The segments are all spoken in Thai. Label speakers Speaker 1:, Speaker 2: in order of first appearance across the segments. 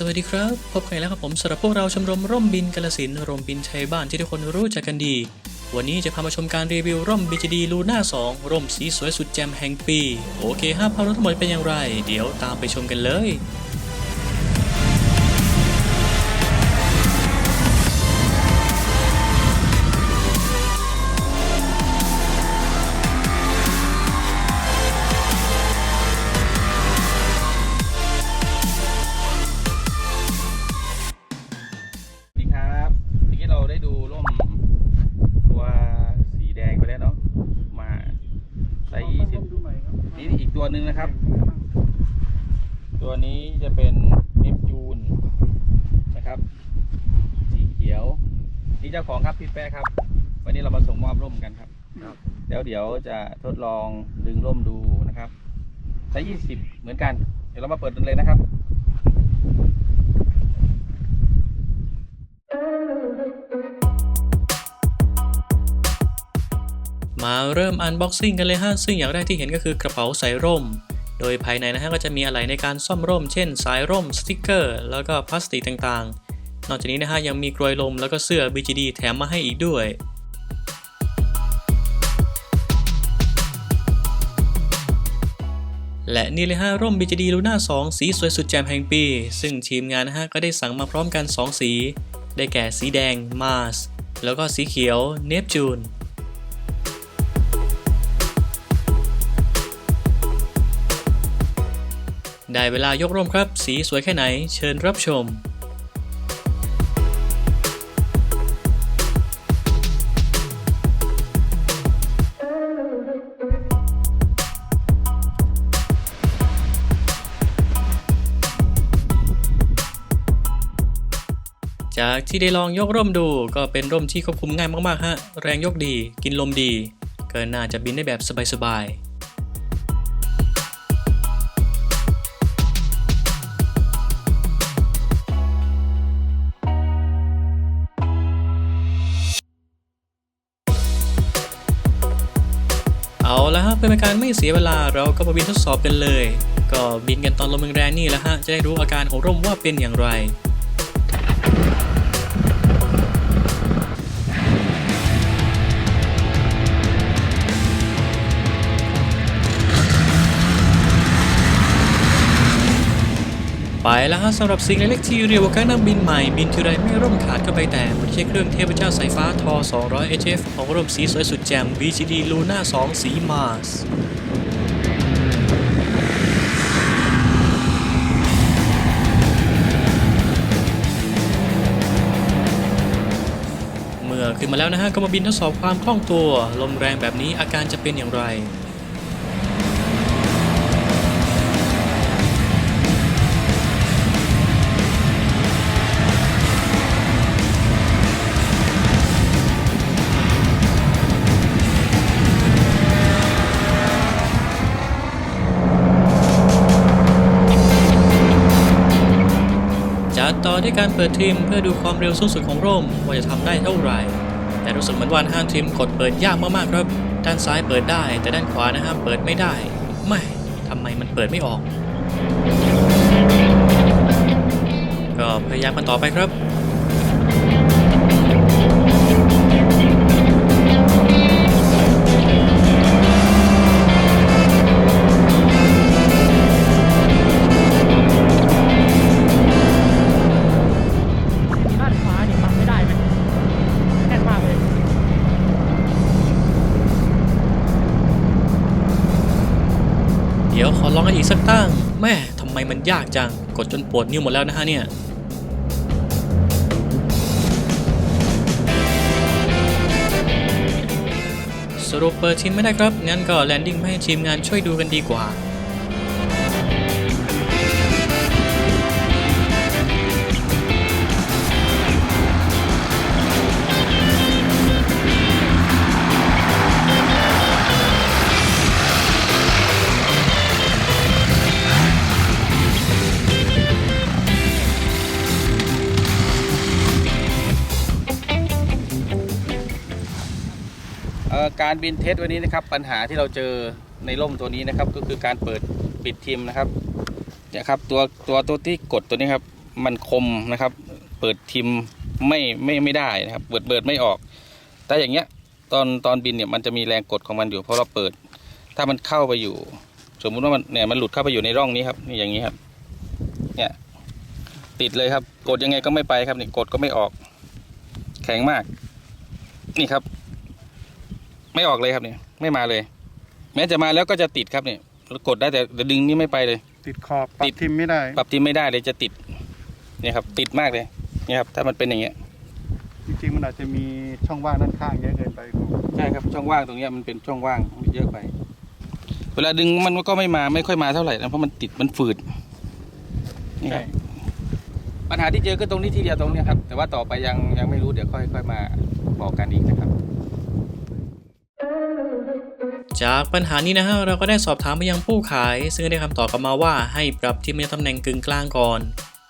Speaker 1: สวัสดีครับ พบกันอีกแล้วครับผมสำหรับพวกเราชมรมร่มบินกาลสินร่มบินชัยบ้านที่ทุกคนรู้จักกันดี วันนี้จะพามาชมการรีวิวร่ม BGD ลูน่า2 ร่มสีสวยสุดแจ่มแห่งปี โอเคฮะภาพรวมทั้งหมดเป็นอย่างไร เดี๋ยวตามไปชมกันเลย
Speaker 2: จะทดลองดึงร่มดูนะครับไซส์ยี่สิบเหมือนกัน เดี๋ยวเรามาเปิดกันเลยนะครับ
Speaker 1: มาเริ่มอันบ็อกซิ่งกันเลยฮะ ซึ่งอย่างแรกที่เห็นก็คือกระเป๋าใส่ร่ม โดยภายในนะฮะก็จะมีอะไหล่ในการซ่อมร่ม เช่น สายร่ม สติกเกอร์ แล้วก็พลาสติกต่างๆ นอกจากนี้นะฮะยังมีกรวยลมแล้วก็เสื้อ BGD แถมมาให้อีกด้วย และนี่เลยฮะร่ม BGD Luna 2 สีสวยสุดแจ่มแห่งปี ซึ่งทีมงานนะฮะก็ได้สั่งมาพร้อมกัน 2 สี ได้แก่สีแดง Mars แล้วก็สีเขียวเนปจูนได้เวลายกร่มครับ สีสวยแค่ไหน เชิญรับชม จากที่ได้ลองยกร่มดูก็เป็นร่มที่ควบคุมง่ายมากๆฮะ แรงยกดี กินลมดี เกินน่าจะบินได้แบบสบายๆเอาละฮะเพื่อเป็นการไม่เสียเวลาเราก็มาบินทดสอบกันเลย ก็บินกันตอนลมแรงๆนี่แหละฮะจะได้รู้อาการของร่มว่าเป็นอย่างไร แล้วฮะสำหรับสิ่งเล็กๆที่เรียกว่าการนั่งบินใหม่ บินทีไรไม่ร่มขาดก็ไปแต่ไม่ใช่เครื่องเทพเจ้าสายฟ้าทอ 200 HF ของร่มสีสวยสุดแจ่ม VGD Luna 2 สี Mars เมื่อขึ้นมาแล้วนะฮะ ก็มาบินทดสอบความคล่องตัว ลมแรงแบบนี้อาการจะเป็นอย่างไร อด้วยการเปิดทริมเพื่อดูความเร็วสูงสุดของร่มว่าจะทำได้เท่าไหร่ แต่รู้สึกเหมือนวันห้ามทริมกดเปิดยากมากๆครับ ด้านซ้ายเปิดได้ แต่ด้านขวานะฮะเปิดไม่ได้ ไม่ทำไมมันเปิดไม่ออก ก็พยายามกันต่อไปครับ
Speaker 3: ล
Speaker 1: องกันอีกสักตั้ง แม่ทำไมมันยากจัง กดจนปวดนิ้วหมดแล้วนะฮะเนี่ยสรุปเปิดทีมไม่ได้ครับ งั้นก็แลนดิ้งให้ทีมงานช่วยดูกันดีกว่า
Speaker 2: การบินเทสวันนี้นะครับ ปัญหาที่เราเจอในร่มตัวนี้นะครับ ก็คือการเปิดปิดทิมนะครับเนี่ยครับตัวตัวตัวที่กดตัวนี้ครับ มันคมนะครับ เปิดทิมไม่ไม่ไม่ได้นะครับ เปิดเปิดไม่ออก แต่อย่างเงี้ยตอนตอนบินเนี่ยมันจะมีแรงกดของมันอยู่เพราะเราเปิด ถ้ามันเข้าไปอยู่ สมมุติว่ามันเนี่ยมันหลุดเข้าไปอยู่ในร่องนี้ครับนี่อย่างนี้ครับ เนี่ยติดเลยครับ กดยังไงก็ไม่ไปครับนี่กดก็ไม่ออก แข็งมาก นี่ครับ ไม่ออกเลยครับเนี่ยไม่มาเลย แม้จะมาแล้วก็จะติดครับเนี่ยกดได้แต่แต่ดึงนี่ไม่ไปเลย
Speaker 4: ติดขอบปรั
Speaker 2: ติ
Speaker 4: บ
Speaker 2: ด
Speaker 4: ทิมไม่ได้
Speaker 2: ปรับทิมไม่ได้เลยจะติดเนี่ยครับ ติดมากเลยเนี่ยครับถ้ามันเป็นอย่างเงี้ย
Speaker 4: จริงๆมันอาจจะมีช่องว่างด้านข้างเยอะเกินไปครู
Speaker 2: ใช่ครับช่องว่างตรงเนี้ยมันเป็นช่องว่างเยอะไป เวลาดึงมันก็ไม่มาไม่ค่อยมาเท่าไหร่นะเพราะมันติดมันฝืดนี่ครับปัญหาที่เจอก็ตรงนี้ที่เดียวตรงเนี้ยครับแต่ว่าต่อไปยังยังไม่รู้เดี๋ยวค่อยค่อยมาบอกกันอีกนะครับ
Speaker 1: จากปัญหานี้นะฮะเราก็ได้สอบถามไปยังผู้ขาย ซึ่งได้คำตอบกลับมาว่าให้ปรับทิมในตำแหน่งกึ่งกลางก่อน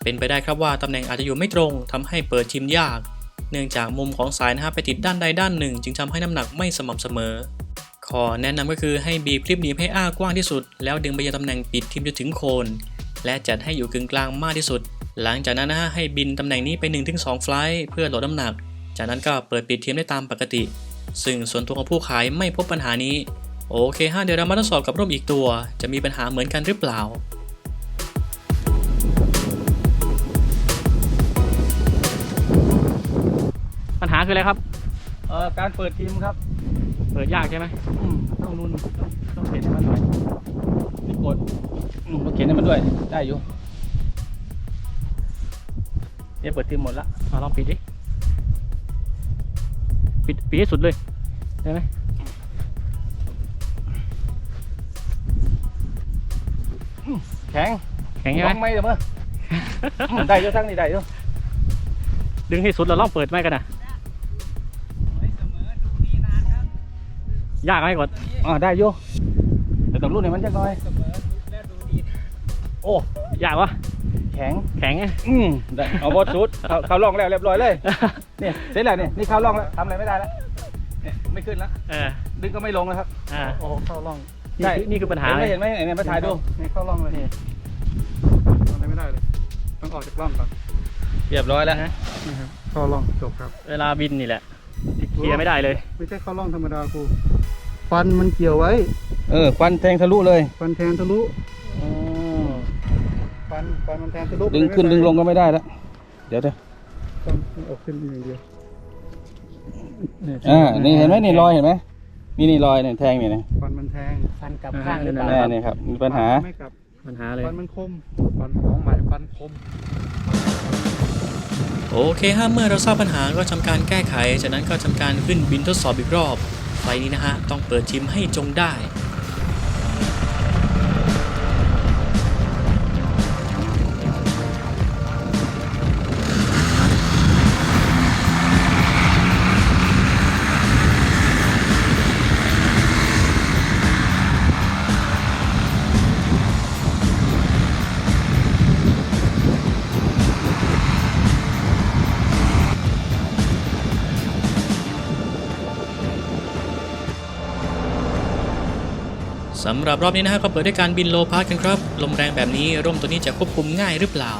Speaker 1: เป็นไปได้ครับว่าตำแหน่งอาจจะอยู่ไม่ตรงทำให้เปิดทิมยาก เนื่องจากมุมของสายนะฮะไปติดด้านใดด้านหนึ่ง จึงทำให้น้ำหนักไม่สม่ำเสมอ ขอแนะนำก็คือให้บีบคลิปหนีบให้อ้ากว้างที่สุด แล้วดึงไปยังตำแหน่งปิดทิมจนถึงโคน และจัดให้อยู่กึ่งกลางมากที่สุด หลังจากนั้นนะฮะให้บินตำแหน่งนี้ไป 1-2 ไฟล์เพื่อลดน้ำหนัก จากนั้นก็เปิดปิดทิมได้ตามปกติ ซึ่งส่วนตัวของผู้ขายไม่พบปัญหานี้ โอเคฮะเดี๋ยวเรามาทดสอบกับร่มอีกตัว จะมีปัญหาเหมือนกันหรือเปล่า
Speaker 3: ปัญหาคืออะไรครับ
Speaker 2: เอ่อการเปิดทีมครับ
Speaker 3: เปิดยากใช่ไหม
Speaker 2: อืมต้องนุ่นต้องต้องเขียนให้มันหน่อยนี่กดอืมต้องเขียนให้มันด้วย ได้อยู่เนี่ยเปิดทีมหมดละ
Speaker 3: เอาลองปิดดิ ปิดปิดให้สุดเลย ได้ไหม
Speaker 2: ข็ง
Speaker 3: แข็งใช่ไหม
Speaker 2: ลองไม่เดี๋ยวมั้งอืมได้เยอะทั้งนี่ได้เยอะ
Speaker 3: ดึงให้สุดเราลองเปิดไหมกันนะยากไหมกด
Speaker 2: อ่าได้อยู่แต่ต้องรุ่นให้มันจักหน่อย โอ้
Speaker 3: ยากวะ
Speaker 2: แข็ง
Speaker 3: แข็งไง
Speaker 2: อืมได้เอาบอสชุดเขาเขาลองแล้วเรียบร้อยเลยเนี่ยเสร็จแล้วเนี่ยนี่เขาลองแล้วทำอะไรไม่ได้แล้วเนี่ยไม่ขึ้นแล้ว
Speaker 3: เออ
Speaker 2: ดึงก็ไม่ลงแล้วครับ
Speaker 3: อ่า
Speaker 4: โอ้เข้าร่อง
Speaker 3: นี่คือนี่คือปัญหา
Speaker 2: เห็นไหม
Speaker 3: เลย
Speaker 2: เห็นไหมเนี่ยมาถ่ายดู
Speaker 4: นี่เข้าร่องเลยทำอะไรไม่ได้เลย ต้องออกจากร่องก่อน
Speaker 2: เรียบร้อยแล้ว
Speaker 3: นะ
Speaker 4: นี่ครับเข้าร่องจบครับ
Speaker 3: เวลาบินนี่แหละเคลียร์ไม่ได้เลย
Speaker 4: ไม่ใช่เข้าร่องธรรมดาครูฟันมันเกี่ยวไว้
Speaker 2: เออควันแทงทะลุเลย
Speaker 4: ฟันแทงทะลุฟันฟันมันแทงทะลุ
Speaker 2: ดึงขึ้นดึงลงก็ไม่ได้แล้วเดี๋ยวเดี๋ยว
Speaker 4: ต้องเอาขึ้นอย่างเดียว
Speaker 2: อ่านี่เห็นไหมนี่รอยเห็นไหม นี่นี่รอยเนี่ยแทงเนี่ยนะ
Speaker 4: ฟันมันแทง
Speaker 3: ฟันกลับข้างหรือเปล่า
Speaker 2: แน่เนี่ยครับมีปัญหา
Speaker 4: ไม่กลับ
Speaker 3: ปัญหาเลย
Speaker 4: ฟันมันคมฟันของใหม่ฟันคม
Speaker 1: โอเคฮะเมื่อเราทราบปัญหาก็ทำการแก้ไข จากนั้นก็ทำการขึ้นบินทดสอบอีกรอบไฟล์นี้นะฮะต้องเปิดทิมให้จงได้ สำหรับรอบนี้นะฮะก็เปิดด้วยการบินโลพาสกันครับ ลมแรงแบบนี้ร่มตัวนี้จะควบคุมง่ายหรือเปล่า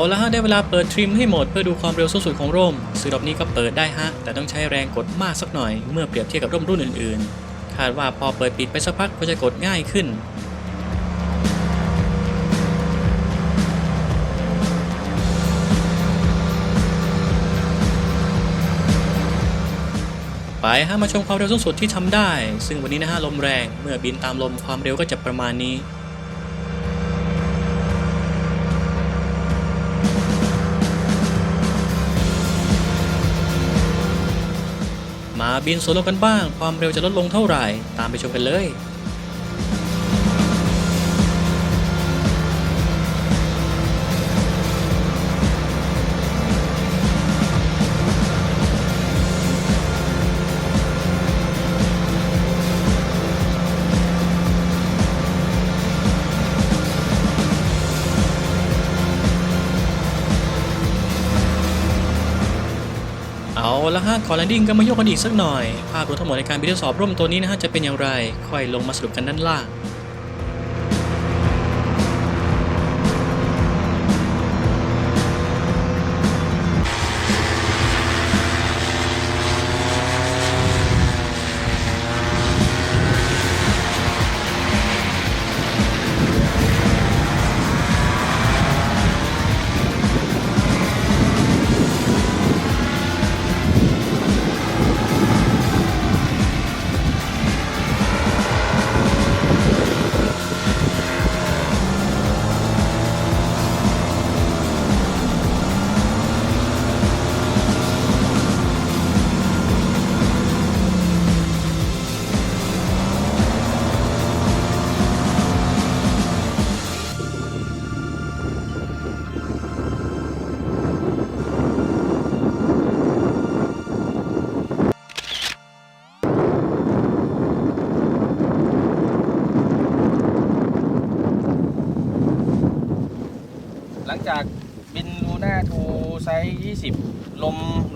Speaker 1: เอาละฮะได้เวลาเปิดทริมให้หมดเพื่อดูความเร็วสูงสุดของร่มซึ่งรอบนี้ก็เปิดได้ฮะ แต่ต้องใช้แรงกดมากสักหน่อยเมื่อเปรียบเทียบกับร่มรุ่นอื่นๆ คาดว่าพอเปิดปิดไปสักพักก็จะกดง่ายขึ้นไปฮะมาชมความเร็วสูงสุดที่ทำได้ ซึ่งวันนี้นะฮะลมแรงเมื่อบินตามลมความเร็วก็จะประมาณนี้ บินโซโล่กันบ้าง ความเร็วจะลดลงเท่าไหร่ ตามไปชมกันเลย และฮะก่อนแลนดิ้งก็มาโยกกันอีกสักหน่อย ภาพรวมทั้งหมดในการบิทดสอบร่วมตัวนี้นะฮะจะเป็นอย่างไร ค่อยลงมาสรุปกันด้านล่าง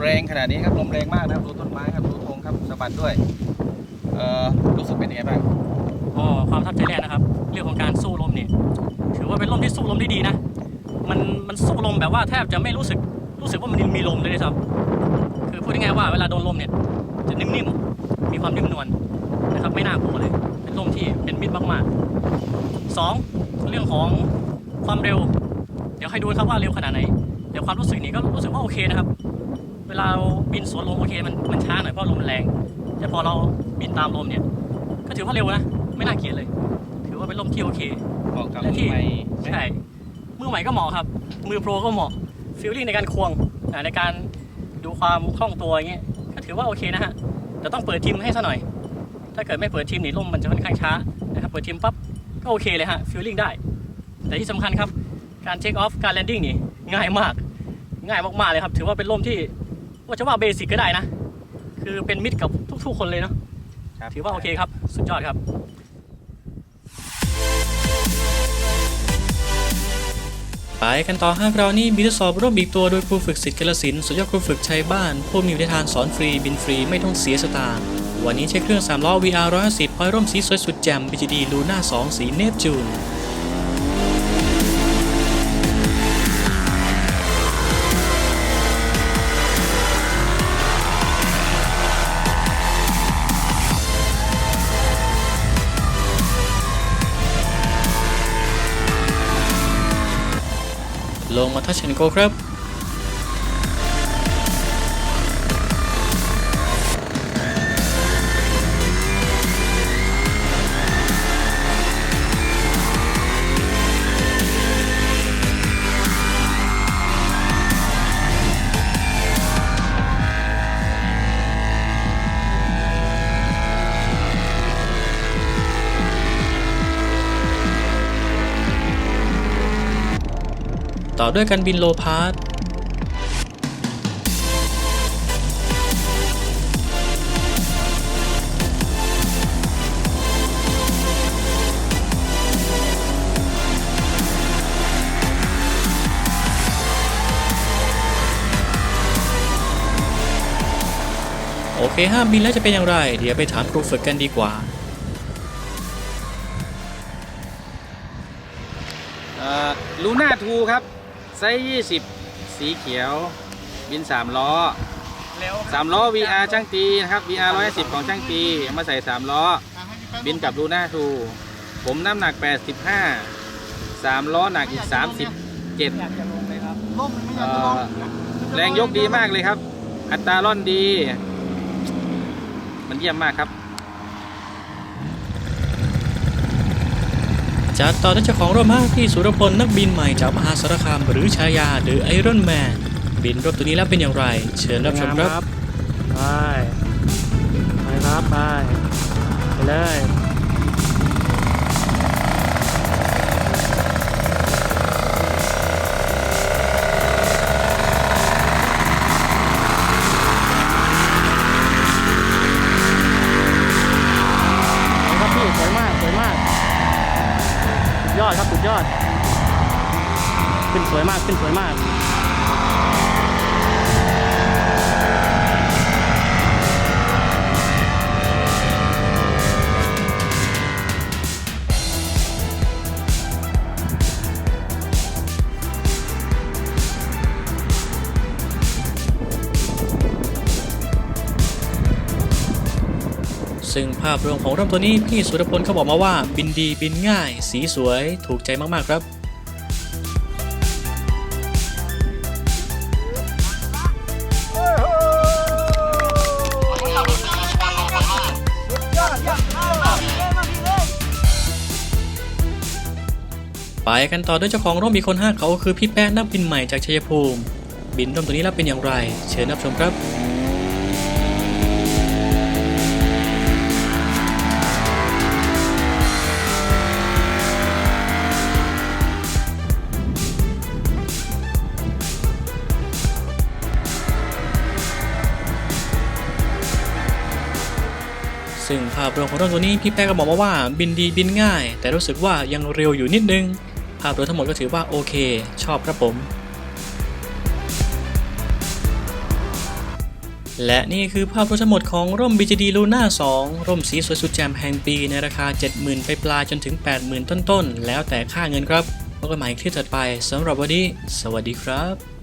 Speaker 2: แรงขนาดนี้ครับลมแรงมากนะครับดูต้นไม้ครับดูธงครับสะบัดด้วยเอ่อรู้สึกเป็นยังไงบ้าง
Speaker 3: ก็ความทับใจแรกนะครับ เรื่องของการสู้ลมเนี่ยถือว่าเป็นลมที่สู้ลมได้ดีนะ มันมันสู้ลมแบบว่าแทบจะไม่รู้สึกรู้สึกว่ามันมีลมเลยด้วยซ้ำคือพูดง่ายๆว่าเวลาโดนลมเนี่ยจะนิ่มๆมีความนิ่มนวลนะครับไม่น่ากลัวเลย เป็นลมที่เป็นมิตรมากๆสองเรื่องของความเร็ว เดี๋ยวให้ดูครับว่าเร็วขนาดไหน เดี๋ยวความรู้สึกนี่ก็รู้สึกว่าโอเคนะครับ ลาเราบินสวนลมโอเคมันมันช้าหน่อยเพราะลมมันแรง แต่พอเราบินตามลมเนี่ย ก็ถือว่าเร็วนะ ไม่น่าเกลียดเลย ถือว่าเป็นลมที่โอเค
Speaker 2: เหมาะกับ
Speaker 3: และ
Speaker 2: มื
Speaker 3: ที่
Speaker 2: อใหม่ไหม
Speaker 3: ใช่มือใหม่ก็เหมาะครับ มือโปรก็เหมาะฟีลลิ่งในการควงอ่าในการดูความคล่องตัวอย่างเงี้ยก็ถือว่าโอเคนะฮะแต่ต้องเปิดทีมให้ซะหน่อย ถ้าเกิดไม่เปิดทีมนี่ลมมันจะค่อนข้างช้านะครับเปิดทีมปั๊บก็โอเคเลยฮะฟีลลิ่งได้ แต่ที่สำคัญครับการเทคออฟการแลนดิ้งนี่ง่ายมาก ง่ายมากๆเลยครับ ถือว่าเป็นลมที่ ว่าจะว่าเบสิกก็ได้นะ คือเป็นมิตรกับทุกๆคนเลยเนาะ
Speaker 2: ครับ
Speaker 3: ถือว่าโอเคครับ สุดยอดครับ
Speaker 1: ไปกันต่อห้าคราวนี้บินทดสอบร่วมอีกตัวโดยครูฝึกสิทธิ์กาลสินธุ์สุดยอดครูฝึกชัยบ้าน ผู้มีวิทยาทานสอนฟรีบินฟรีไม่ต้องเสียสตางค์วันนี้ใช้เครื่อง3ล้อ VR 150พอยร่มสีสวยสุดแจ่ม BGD Luna 2 สีเนปจูน ลงมาทัชเชนโกครับ ต่อด้วยการบินโลพาร์ตโอเคห้ามบินแล้วจะเป็นอย่างไร เดี๋ยวไปถามครูฝึกกันดีกว่า
Speaker 2: ลูน่าทูครับ ซส์20 สีเขียว บิน 3 ล้อ3ล้อ VR ช่างตีนะครับ VR 110 ของช่างตีเอามาใส่ 3 ล้อ บินกับลูน่าทูผมน้ำหนัก 85 3 ล้อหนักอีก 37เอ่อแรงยกดีมากเลยครับ อัตราล่อนดี มันเยี่ยมมากครับ
Speaker 1: จัดต่อด้วยเจ้าของร่มห้าพี่สุรพลนักบินใหม่จากมหาสารคามหรือชายาหรือไอรอนแมนบินรถตัวนี้แล้วเป็นอย่างไร เชิญรับชมครับ
Speaker 3: ไป ไปครับ ไป ไปเลย ขึ้นสวยมากขึ้นสวยมาก
Speaker 1: ซึ่งภาพรวมของร่มตัวนี้พี่สุรพลเขาบอกมาว่าบินดีบินง่าย สีสวยถูกใจมาก ๆ ครับ ไปกันต่อด้วยเจ้าของร่มอีกคนห้าเขาคือพี่แป๊ะนักบินใหม่จากชัยภูมิ บินร่มตัวนี้แล้วเป็นอย่างไร เชิญรับชมครับซึ่งภาพรวมของร่มตัวนี้พี่แป๊ะก็บอกมาว่าบินดีบินง่าย แต่รู้สึกว่ายังเร็วอยู่นิดนึง ภาพรวมทั้งหมดก็ถือว่าโอเค ชอบครับผม และนี่คือภาพรวมทั้งหมดของร่ม BGD Luna 2 ร่มสีสวยสุดแจ่มแห่งปี ในราคา 70,000 ไปปลายจนถึง 80,000 ต้นๆ แล้วแต่ค่าเงินครับพบกันใหม่คลิปถัดไปสำหรับวันนี้ สวัสดีครับ